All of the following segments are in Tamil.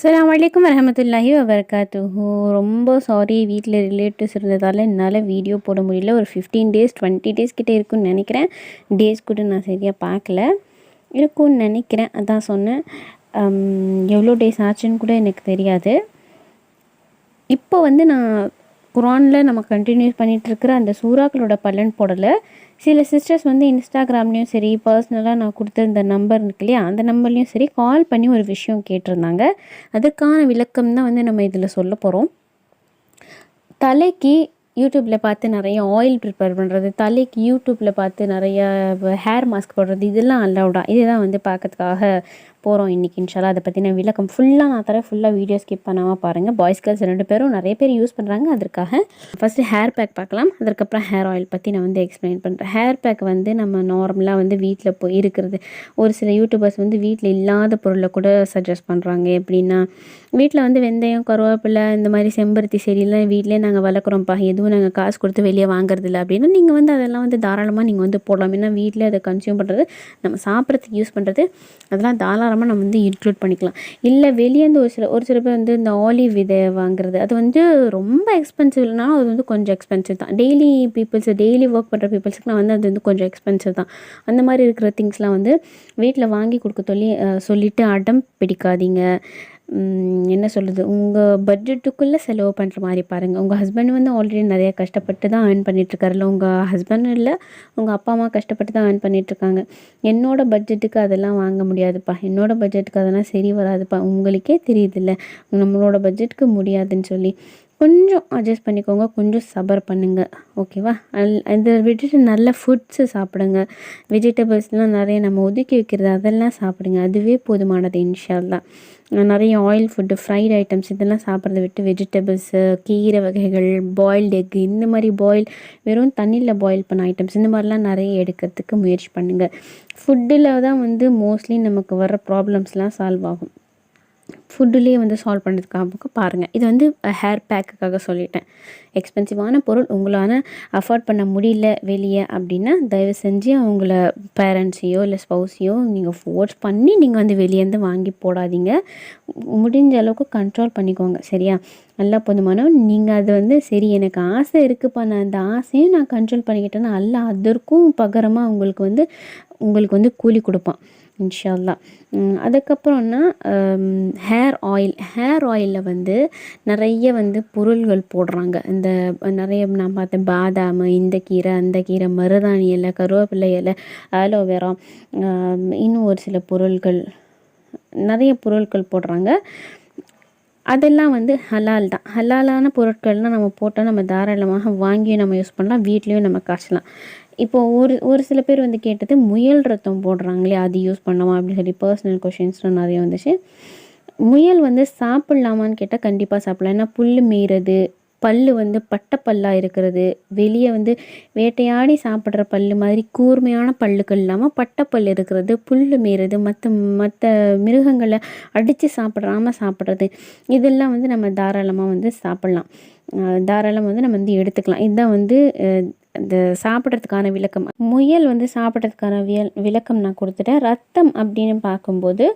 அஸ்ஸலாமு வலைக்கம் வரமத்துல்லாஹி வபரகாத்துஹு. ரொம்ப சாரி வீட்டில் ரிலேட்டிவ்ஸ் இருந்ததால் என்னால் வீடியோ போட முடியல. ஒரு ஃபிஃப்டீன் டேஸ் டுவெண்ட்டி டேஸ் கிட்டே இருக்கும்னு நினைக்கிறேன். டேஸ் கூட நான் சரியாக பார்க்கல இருக்கும்னு நினைக்கிறேன். அதான் சொன்னேன். எவ்வளோ டேஸ் ஆச்சுன்னு கூட எனக்கு தெரியாது. இப்போ வந்து நான் குரானில் நம்ம கண்டினியூஸ் பண்ணிகிட்ருக்கிற இருக்கிற அந்த சூறாக்களோட பலன் போடலை. சில சிஸ்டர்ஸ் வந்து இன்ஸ்டாகிராம்லேயும் சரி பர்சனலாக நான் கொடுத்துருந்த நம்பர் இருக்கு இல்லையா அந்த நம்பர்லேயும் சரி கால் பண்ணி ஒரு விஷயம் கேட்டிருந்தாங்க. அதுக்கான விளக்கம் தான் வந்து நம்ம இதில் சொல்ல போகிறோம் தலைக்கு யூடியூப்பில் பார்த்து நிறைய ஆயில் ப்ரிப்பேர் பண்ணுறது தலைக்கு யூடியூப்பில் பார்த்து நிறைய ஹேர் மாஸ்க் போடுறது இதெல்லாம் அலவுடா இதுதான் வந்து பார்க்கறதுக்காக போகிறோம் இன்றைக்கி இன்ஷாலா அதை பற்றின விளக்கம் ஃபுல்லாக நான் தரேன். ஃபுல்லாக வீடியோ ஸ்கிப் பண்ணாமல் பாருங்கள் பாய்ஸ் கேர்ள்ஸ் ரெண்டு பேரும் நிறைய பேர் யூஸ் பண்ணுறாங்க அதற்காக ஃபஸ்ட்டு ஹேர் பேக் பார்க்கலாம். அதுக்கப்புறம் ஹேர் ஆயில் பற்றி நான் வந்து எக்ஸ்பிளைன் பண்ணுறேன் ஹேர் பேக் வந்து நம்ம நார்மலாக வந்து வீட்டில் போய் இருக்கிறது. ஒரு சில யூடியூபர்ஸ் வந்து வீட்டில் இல்லாத பொருளை கூட சஜஸ்ட் பண்ணுறாங்க எப்படின்னா வீட்டில் வந்து வெந்தயம் கருவேப்பிலை இந்த மாதிரி செம்பருத்தி செடியெல்லாம் வீட்டிலே நாங்கள் வளர்க்குறோம்ப்பா. எதுவும் நாங்கள் காசு கொடுத்து வெளியே வாங்குறதில்ல அப்படின்னா நீங்கள் வந்து அதெல்லாம் வந்து தாராளமாக நீங்கள் வந்து போடலாம். ஏன்னா வீட்டில் அதை கன்சியூம் பண்ணுறது நம்ம சாப்பிட்றதுக்கு யூஸ் பண்ணுறது அதெல்லாம் தாராளமாக நம்ம வந்து இன்க்ளூட் பண்ணிக்கலாம். இல்லை வெளியேருந்து ஒரு சில ஒரு சில பேர் வந்து இந்த ஆலிவ் விதை வாங்குறது அது வந்து ரொம்ப எக்ஸ்பென்சிவ் அது வந்து கொஞ்சம் எக்ஸ்பென்சிவ் தான். டெய்லி பீப்புள்ஸ் டெய்லி ஒர்க் பண்ணுற பீப்புள்ஸ்க்கு நான் வந்து அது வந்து கொஞ்சம் எக்ஸ்பென்சிவ் தான். அந்த மாதிரி இருக்கிற திங்ஸ்லாம் வந்து வீட்டில் வாங்கி கொடுக்க சொல்லி சொல்லிவிட்டு அடம் பிடிக்காதீங்க. என்ன சொல்கிறது உங்கள் பட்ஜெட்டுக்குள்ளே செலவு பண்ணுற மாதிரி பாருங்கள் உங்கள் ஹஸ்பண்ட் வந்து ஆல்ரெடி நிறைய கஷ்டப்பட்டு தான் ஏர்ன் பண்ணிகிட்ருக்காருல்ல உங்கள் ஹஸ்பண்ட் இல்லை உங்கள் அப்பா அம்மா கஷ்டப்பட்டு தான் ஏர்ன் பண்ணிகிட்ருக்காங்க என்னோடய பட்ஜெட்டுக்கு அதெல்லாம் வாங்க முடியாதுப்பா. என்னோடய பட்ஜெட்டுக்கு அதெல்லாம் சரி வராதுப்பா. உங்களுக்கே தெரியுதுல்ல. நம்மளோட பட்ஜெட்டுக்கு முடியாதுன்னு சொல்லி. கொஞ்சம் அட்ஜஸ்ட் பண்ணிக்கோங்க கொஞ்சம் சபர் பண்ணுங்கள் ஓகேவா அல் விட்டுட்டு நல்ல ஃபுட்ஸு சாப்பிடுங்க. வெஜிடபிள்ஸ்லாம் நிறைய நம்ம ஒதுக்கி வைக்கிறது அதெல்லாம் சாப்பிடுங்க. அதுவே போதுமானது இன்ஷால்லாம் நிறைய ஆயில் ஃபுட்டு ஃப்ரைட் ஐட்டம்ஸ் இதெல்லாம் சாப்பிட்றத விட்டு வெஜிடபிள்ஸு கீரை வகைகள் பாயில்டு எக் இந்த மாதிரி பாயில் வெறும் தண்ணியில் பாயில் பண்ண ஐட்டம்ஸ் இந்த மாதிரிலாம் நிறைய எடுக்கிறதுக்கு முயற்சி பண்ணுங்கள் ஃபுட்டில் தான் வந்து மோஸ்ட்லி நமக்கு வர ப்ராப்ளம்ஸ்லாம் சால்வ் ஆகும். ஃபுட்டுலேயே வந்து சால்வ் பண்ணுறதுக்காக பாருங்கள் இது வந்து ஹேர் பேக்குக்காக சொல்லிட்டேன். எக்ஸ்பென்சிவான பொருள் உங்களால் அஃபோர்ட் பண்ண முடியல வெளியே அப்படின்னா தயவு செஞ்சு அவங்கள பேரண்ட்ஸையோ இல்லை ஸ்பௌஸையோ நீங்கள் ஃபோர்ஸ் பண்ணி நீங்கள் வந்து வெளியேருந்து வாங்கி போடாதீங்க. முடிஞ்ச அளவுக்கு கண்ட்ரோல் பண்ணிக்கோங்க சரியா? நல்லா போதுமான நீங்கள் அது வந்து சரி எனக்கு ஆசை இருக்குப்பா நான் அந்த ஆசையும் நான் கண்ட்ரோல் பண்ணிக்கிட்டேன்னா அல்ல அதற்கும் பகரமாக உங்களுக்கு வந்து உங்களுக்கு வந்து கூலி கொடுப்பான். இன்ஷால்லா. அதுக்கப்புறம்னா ஹேர் ஆயில் ஹேர் ஆயிலில் வந்து நிறைய வந்து பொருள்கள் போடுறாங்க. இந்த நிறைய நான் பார்த்தேன் பாதாம் இந்த கீரை அந்த கீரை மருதாணி இலை கருவேப்பிலை இலை ஆலோவேரா இன்னும் ஒரு சில பொருள்கள் நிறைய பொருட்கள் போடுறாங்க. அதெல்லாம் வந்து ஹலால் தான். ஹலாலான பொருட்கள்லாம் நம்ம போட்டால் நம்ம தாராளமாக வாங்கியும் நம்ம யூஸ் பண்ணலாம் வீட்லேயும் நம்ம காய்ச்சலாம். இப்போ ஒரு ஒரு சில பேர் வந்து கேட்டது முயல் ரத்தம் போடுறாங்களே அது யூஸ் பண்ணலாமா அப்படின்னு சொல்லி பர்சனல் கொஷின்ஸ்லாம் நிறைய வந்துச்சு. முயல் வந்து சாப்பிட்லாமான்னு கேட்டால் கண்டிப்பாக சாப்பிடலாம். ஏன்னா புல் மீறது பல்லு வந்து பட்டைப்பல்லாக இருக்கிறது வெளியே வந்து வேட்டையாடி சாப்பிட்ற பல்லு மாதிரி கூர்மையான பல்லுகள் இல்லாமல் பட்டைப்பல் இருக்கிறது புல் மீறது மற்ற மற்ற மிருகங்களை அடித்து சாப்பிட்றாம சாப்பிட்றது இதெல்லாம் வந்து நம்ம தாராளமாக வந்து சாப்பிட்லாம். தாராளமாக வந்து நம்ம வந்து எடுத்துக்கலாம். இதுதான் வந்து இந்த சாப்பிட்றதுக்கான விளக்கம் முயல் வந்து சாப்பிட்றதுக்கான வியல் விளக்கம் நான் கொடுத்துட்டேன். ரத்தம் அப்படின்னு பார்க்கும்போது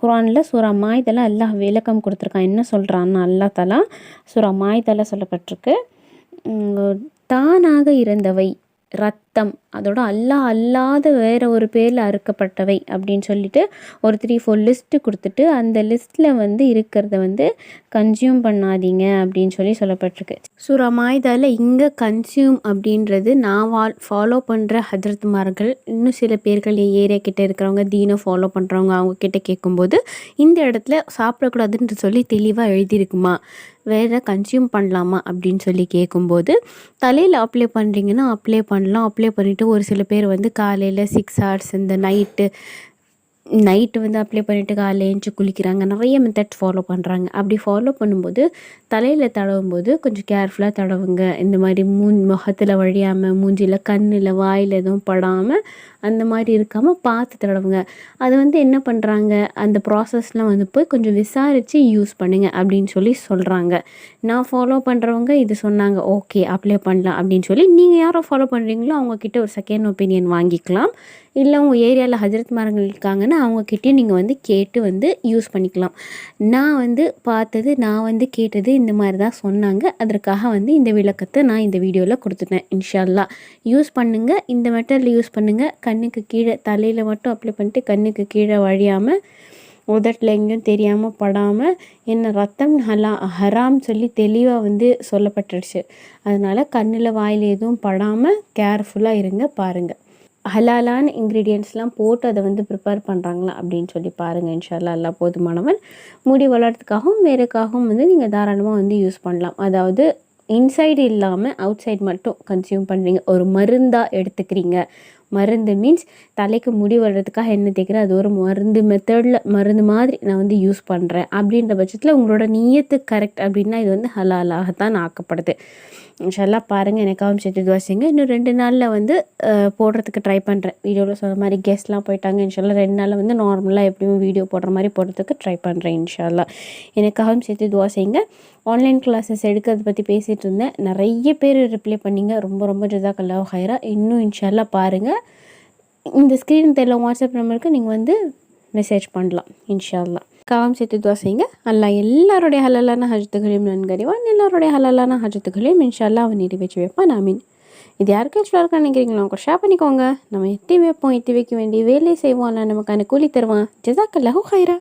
குரானில் சுரா மாய்தலா அல்லாஹ் விளக்கம் கொடுத்துருக்கான். என்ன சொல்கிறான்னு அல்லா தலா சுரா மாய்தலா சொல்லப்பட்டிருக்கு. தானாக இருந்தவை ரத் அர்த்தம். அதோட அல்லாஹ் அல்லாத வேறு ஒரு பேரில் அறுக்கப்பட்டவை அப்படின்னு சொல்லிட்டு ஒரு த்ரீ ஃபோர் லிஸ்ட்டு கொடுத்துட்டு அந்த லிஸ்ட்டில் வந்து இருக்கிறத வந்து கன்சியூம் பண்ணாதீங்க அப்படின்னு சொல்லி சொல்லப்பட்டிருக்கு. சூரா மாய்தால இங்கே கன்சியூம் அப்படின்றது நான் வால் ஃபாலோ பண்ணுற ஹஜரத்மார்கள் இன்னும் சில பேர்கள் என் ஏரியா கிட்டே இருக்கிறவங்க தீனை ஃபாலோ பண்ணுறவங்க அவங்க கிட்டே கேட்கும்போது இந்த இடத்துல சாப்பிடக்கூடாதுன்னு சொல்லி தெளிவாக எழுதியிருக்குமா? வேறு கன்சியூம் பண்ணலாமா அப்படின்னு சொல்லி கேட்கும்போது தலையில் அப்ளை பண்ணுறீங்கன்னா அப்ளை பண்ணலாம் அப்ளை பண்ணிவிட்டு ஒரு சில பேர் வந்து காலையில் சிக்ஸ் ஹவர்ஸ் இந்த நைட்டு நைட்டு வந்து அப்ளை பண்ணிவிட்டு காலையில் எழுந்துச்சி குளிக்கிறாங்க. நிறைய மெத்தட் ஃபாலோ பண்ணுறாங்க அப்படி ஃபாலோ பண்ணும்போது தலையில் தடவும் போது கொஞ்சம் கேர்ஃபுல்லாக தடவுங்க. இந்த மாதிரி மூஞ் முகத்தில் வழியாமல் மூஞ்சியில் கண்ணில் வாயில் எதுவும் படாமல் அந்த மாதிரி இருக்காமல் பார்த்து தடவுங்க. அது வந்து என்ன பண்ணுறாங்க அந்த ப்ராசஸ்லாம் வந்து போய் கொஞ்சம் விசாரித்து யூஸ் பண்ணுங்கள் அப்படின்னு சொல்லி சொல்கிறாங்க நான் ஃபாலோ பண்ணுறவங்க இது சொன்னாங்க ஓகே அப்ளை பண்ணலாம் அப்படின்னு சொல்லி நீங்கள் யாரோ ஃபாலோ பண்ணுறீங்களோ அவங்கக்கிட்ட ஒரு செகண்ட் ஒப்பீனியன் வாங்கிக்கலாம். இல்லை உங்கள் ஏரியாவில் ஹஜரத் மரங்கள் இருக்காங்கன்னா ஆனால் அவங்கக்கிட்டேயும் நீங்கள் வந்து கேட்டு வந்து யூஸ் பண்ணிக்கலாம். நான் வந்து பார்த்தது நான் வந்து கேட்டது இந்த மாதிரி தான் சொன்னாங்க. அதற்காக வந்து இந்த விளக்கத்தை நான் இந்த வீடியோவில் கொடுத்துட்டேன் இன்ஷால்லா. யூஸ் பண்ணுங்கள் இந்த மெட்டரில் யூஸ் பண்ணுங்கள் கண்ணுக்கு கீழே தலையில் மட்டும் அப்ளை பண்ணிட்டு கண்ணுக்கு கீழே வழியாமல் உதட்டில் எங்கேயும் தெரியாமல் படாமல் என்ன ரத்தம் ஹலா ஹராம் சொல்லி தெளிவாக வந்து சொல்லப்பட்டுருச்சு. அதனால் கண்ணில் வாயில் எதுவும் படாமல் கேர்ஃபுல்லாக இருங்க பாருங்கள் ஹலாலான இன்க்ரீடியன்ட்ஸ்லாம் போட்டு அதை வந்து ப்ரிப்பேர் பண்ணுறாங்களா அப்படின்னு சொல்லி பாருங்கள் இன்ஷால்லா எல்லா போதுமானவன். முடி வளர்கிறதுக்காகவும் வேறுக்காகவும் வந்து நீங்கள் தாராளமாக வந்து யூஸ் பண்ணலாம். அதாவது இன்சைடு இல்லாமல் அவுட் சைடு மட்டும் கன்சியூம் பண்ணுறீங்க ஒரு மருந்தாக எடுத்துக்கிறீங்க. மருந்து மீன்ஸ் தலைக்கு முடி வர்றதுக்காக என்ன தேய்க்கிறேன் அது ஒரு மருந்து மெத்தடில் மருந்து மாதிரி நான் வந்து யூஸ் பண்ணுறேன் அப்படின்ற பட்சத்தில் உங்களோட நீயத்து கரெக்ட் அப்படின்னா இது வந்து ஹலாலாகத்தான் ஆக்கப்படுது. இன்ஷால்லாம் பாருங்கள் எனக்காகவும் சேர்த்து துவாசிங்க. இன்னும் ரெண்டு நாளில் வந்து போடுறதுக்கு ட்ரை பண்ணுறேன் வீடியோவில் சொன்ன மாதிரி கெஸ்ட்லாம் போயிட்டாங்க. இன்ஷால்லா ரெண்டு நாளில் வந்து நார்மலாக எப்படியும் வீடியோ போடுற மாதிரி போடுறதுக்கு ட்ரை பண்ணுறேன் இன்ஷால்லா எனக்காகவும் சேர்த்து துவா செய்யுங்க ஆன்லைன் கிளாஸஸ் எடுக்கிறத பற்றி பேசிகிட்டு இருந்தேன். நிறைய பேர் ரிப்ளை பண்ணிங்க. ரொம்ப ரொம்ப ஜிதாக்கல்லா ஹைரா இன்னும் இன்ஷால்லா பாருங்கள் இந்த ஸ்க்ரீன் தெரியல வாட்ஸ்அப் நம்பருக்கு நீங்கள் வந்து மெசேஜ் பண்ணலாம் இன்ஷால்லா காவம் சேர்த்து துவா செய்யுங்க. அல்லா எல்லாருடைய ஹலல்லான ஹஜத்துகளையும் நன்கறிவான் எல்லாருடைய ஹலல்லான ஹஜத்துகளையும் இன்ஷால்லா அவன் நிறைவேற்றி வைப்பான் நாமீன் இது யாருக்கு ஆக்சுவலாக நினைக்கிறீங்களா அவங்க ஷேர் பண்ணிக்கோங்க. நம்ம எட்டி வைப்போம் எட்டி வைக்க வேண்டிய வேலையை செய்வோம். அல்ல நமக்கான கூலி தருவான். ஜெசாக்கல்லாஹூ ஹைரா